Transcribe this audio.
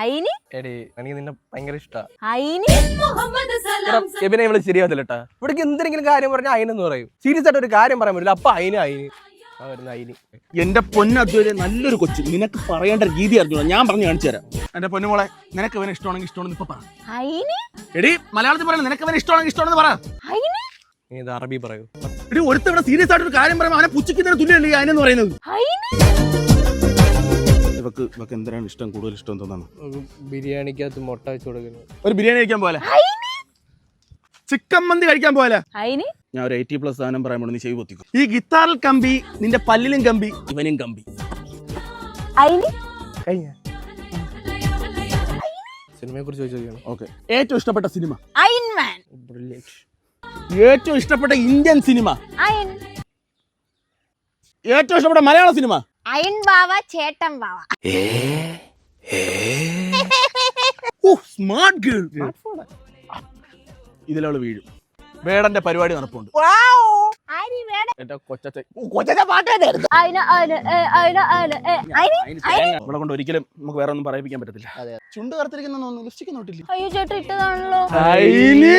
അയിന്? എടി എനിക്ക് നിന്നെ ഭയങ്കര ഇഷ്ടാ. അയിന്? എബിനെ ഇവൾ ശരിയാവത്തില്ല കേട്ടാ ഇവിടേക്ക് എന്തെങ്കിലും കാര്യം പറഞ്ഞാൽ അയിനെന്ന് പറയും. സീരിയസ് ആയിട്ട് ഒരു കാര്യം പറയാൻ പറ്റില്ല. അപ്പൊ അയിന് അയിന്. ആ വരുന്ന അയിന്. എന്റെ പൊന്നദ്വൈത നല്ലൊരു കൊച്ചു. നിനക്ക് പറയേണ്ട രീതി അറിഞ്ഞു ഞാൻ പറഞ്ഞു കാണിച്ചു തരാം. എന്റെ പൊന്നുമോളെ നിനക്ക് അവനെ ഇഷ്ടമാണെങ്കിൽ ഇഷ്ടമാണെന്ന് ഇപ്പൊ പറ. അയിന്? എടി മലയാളത്തിൽ പറയണം നിനക്ക് അവനെ ഇഷ്ടമാണെങ്കിൽ ഇഷ്ടമാണെന്ന് പറ. അയിന്? നീ ഇത് അറബി പറയൂ. എടി സീരിയസ് ആയിട്ട് ഒരു കാര്യം പറയുമ്പോൾ അവനെ പുച്ഛിക്കുന്നതിന് തുല്യമല്ലേ ഈ അതിനെന്ന് പറയുന്നത്? അയിന്? ഇവക്ക് ഇവക്ക് എന്തിനാണ് ഇഷ്ടം? കൂടുതൽ ഇഷ്ടം തോന്നുന്നു ബിരിയാണിക്കകത്ത് മുട്ട വെച്ച് കൊടുക്കുന്നു. ഒരു ബിരിയാണി കഴിക്കാൻ പോലെ ചിക്കൻ മന്തി കഴിക്കാൻ പോലെ അയിന്? ഞാൻ ഒരു എയ്റ്റി പ്ലസ് സാധനം പറയുമ്പോൾ നീ ചെയ്ത് പൊത്തിക്കും. ഈ ഗിത്താറിൽ കമ്പി നിന്റെ പല്ലിലും കമ്പി ഇവനും കമ്പി. അയിന്? കഴിഞ്ഞ? സിനിമയെ കുറിച്ച് ചോദിച്ചാണ് ഓക്കെ ഏറ്റവും ഇഷ്ടപ്പെട്ട സിനിമ? അയൺമാൻ ബ്രില്യന്റ് ഏറ്റവും ഇഷ്ടപ്പെട്ട ഇന്ത്യൻ സിനിമ? അയൺ ഏറ്റവും ഇഷ്ടപ്പെട്ട മലയാള സിനിമ? അയൺ ബാവ ചേട്ടൻ ബാവ. ഓ സ്മാർട്ട് ഗേൾ ഇതിലവൾ വീഴും. വേടന്റെ പരിപാടി നടപ്പുണ്ട്. ആരി വേണം എന്റെ കൊച്ചത്തെ അയിന് അയിന് ഏ, അയിന് അയിന് ഏ, അയിന് ഇവിടെ കൊണ്ട് ഒരിക്കലും നമുക്ക് വേറെ ഒന്നും പറയിപ്പിക്കാൻ പറ്റത്തില്ല. അതെ. ചുണ്ട് കറുത്തിരിക്കുന്ന ലിപ്സ്റ്റിക് നോട്ടില്ല അയ്യോ ചേട്ടൻ ഇട്ടതാണല്ലോ. അയിന്